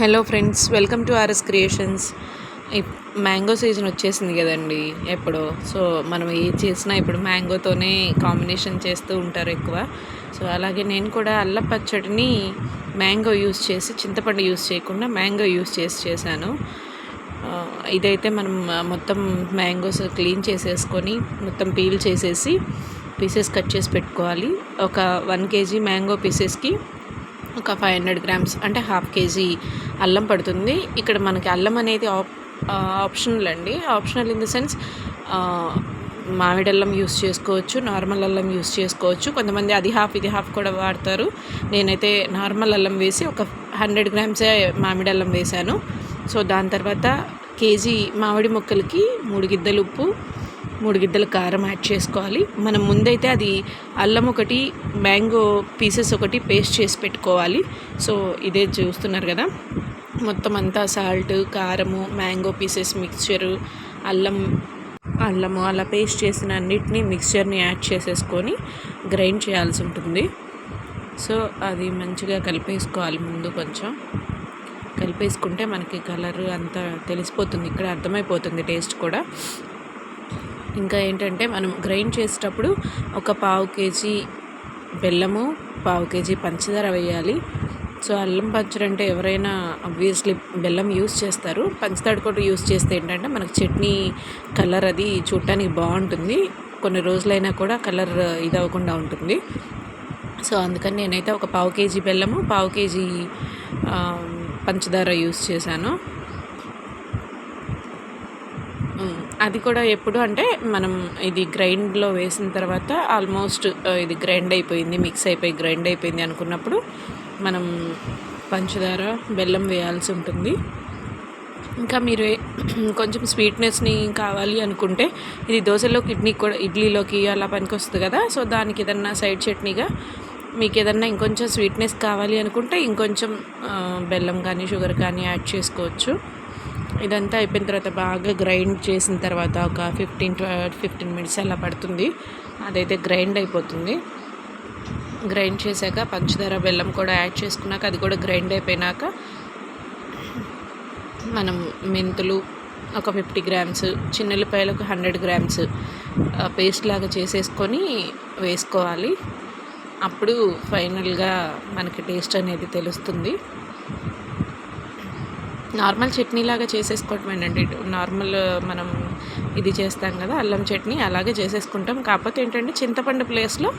Hello friends welcome to RS creations. Mango season వచ్చేసింది కదండి ఎప్పుడో. సో మనం ఏ చేసినా ఇప్పుడు మ్యాంగోతోనే కాంబినేషన్ చేస్తూ ఉంటారు ఎక్కువ. సో అలాగే నేను కూడా అల్ల పచ్చడిని మ్యాంగో యూస్ చేసి చింతపండు యూస్ చేయకుండా మ్యాంగో యూస్ చేసి చేశాను. ఇదైతే మనం మొత్తం మ్యాంగోస్ క్లీన్ చేసేసుకొని మొత్తం పీల్ చేసేసి పీసెస్ కట్ చేసి పెట్టుకోవాలి. ఒక వన్ కేజీ మ్యాంగో పీసెస్కి ఒక ఫైవ్ హండ్రెడ్ గ్రామ్స్ అంటే హాఫ్ కేజీ అల్లం పడుతుంది. ఇక్కడ మనకి అల్లం అనేది ఆప్ ఆప్షనల్ అండి. ఆప్షనల్ ఇన్ ద సెన్స్ మామిడి అల్లం యూస్ చేసుకోవచ్చు నార్మల్ అల్లం యూస్ చేసుకోవచ్చు. కొంతమంది అది హాఫ్ ఇది హాఫ్ కూడా వాడతారు. నేనైతే నార్మల్ అల్లం వేసి ఒక హండ్రెడ్ గ్రామ్సే మామిడి అల్లం వేశాను. సో దాని తర్వాత కేజీ మామిడి ముక్కలకి మూడు గిద్దలు ఉప్పు మూడు గిద్దల కారం యాడ్ చేసుకోవాలి. మనం ముందైతే అది అల్లం ఒకటి మ్యాంగో పీసెస్ ఒకటి పేస్ట్ చేసి పెట్టుకోవాలి. సో ఇదే చూస్తున్నారు కదా. మొత్తం అంతా సాల్ట్ కారము మ్యాంగో పీసెస్ మిక్స్చరు అల్లం అల్లము అలా పేస్ట్ చేసిన అన్నిటినీ మిక్స్చర్ని యాడ్ చేసేసుకొని గ్రైండ్ చేయాల్సి ఉంటుంది. సో అది మంచిగా కలిపేసుకోవాలి ముందు కొంచెం. కలిపేసుకుంటే మనకి కలర్ అంతా తెలిసిపోతుంది. ఇక్కడ అర్థమైపోతుంది టేస్ట్ కూడా. ఇంకా ఏంటంటే మనం గ్రైండ్ చేసేటప్పుడు ఒక పావు కేజీ బెల్లము పావు కేజీ పంచదార వేయాలి. సో అల్లం పచ్చడి అంటే ఎవరైనా అబ్వియస్లీ బెల్లం యూస్ చేస్తారు. పంచదార కూడా యూస్ చేస్తే ఏంటంటే మనకు చట్నీ కలర్ అది చూడటానికి బాగుంటుంది. కొన్ని రోజులైనా కూడా కలర్ ఇది అవ్వకుండా ఉంటుంది. సో అందుకని నేనైతే ఒక పావు కేజీ బెల్లము పావు కేజీ పంచదార యూస్ చేశాను. అది కూడా ఎప్పుడు అంటే మనం ఇది గ్రైండ్లో వేసిన తర్వాత ఆల్మోస్ట్ ఇది గ్రైండ్ అయిపోయింది మిక్స్ అయిపోయి గ్రైండ్ అయిపోయింది అనుకున్నప్పుడు మనం పంచదార బెల్లం వేయాల్సి ఉంటుంది. ఇంకా మీరు కొంచెం స్వీట్నెస్ని కావాలి అనుకుంటే ఇది దోశలోకి ఇడ్లీ కూడా ఇడ్లీలోకి అలా పనికొస్తుంది కదా సో దానికి ఏదన్నా సైడ్ చట్నీగా మీకు ఏదన్నా ఇంకొంచెం స్వీట్నెస్ కావాలి అనుకుంటే ఇంకొంచెం బెల్లం కానీ షుగర్ కానీ యాడ్ చేసుకోవచ్చు. ఇదంతా అయిపోయిన తర్వాత బాగా గ్రైండ్ చేసిన తర్వాత ఒక ఫిఫ్టీన్ ఫిఫ్టీన్ మినిట్స్ అలా పడుతుంది. అదైతే గ్రైండ్ అయిపోతుంది. గ్రైండ్ చేశాక పంచదార బెల్లం కూడా యాడ్ చేసుకున్నాక అది కూడా గ్రైండ్ అయిపోయినాక మనం మెంతులు ఒక ఫిఫ్టీ గ్రామ్స్ చిన్నెల్లిపాయలు ఒక హండ్రెడ్ గ్రామ్స్ పేస్ట్ లాగా చేసేసుకొని వేసుకోవాలి. అప్పుడు ఫైనల్గా మనకి టేస్ట్ అనేది తెలుస్తుంది. నార్మల్ చట్నీ లాగా చేసేసుకోవటమేనండి నార్మల్ మనం ఇది చేస్తాం కదా అల్లం చట్నీ అలాగే చేసేసుకుంటాం. కాకపోతే ఏంటంటే చింతపండు ప్లేస్లో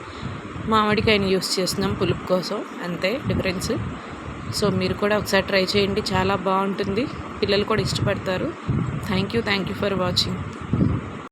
మామిడికాయని యూస్ చేస్తున్నాం పులుపు కోసం. అంతే డిఫరెన్స్. సో మీరు కూడా ఒకసారి ట్రై చేయండి. చాలా బాగుంటుంది. పిల్లలు కూడా ఇష్టపడతారు. Thank you thank you for watching.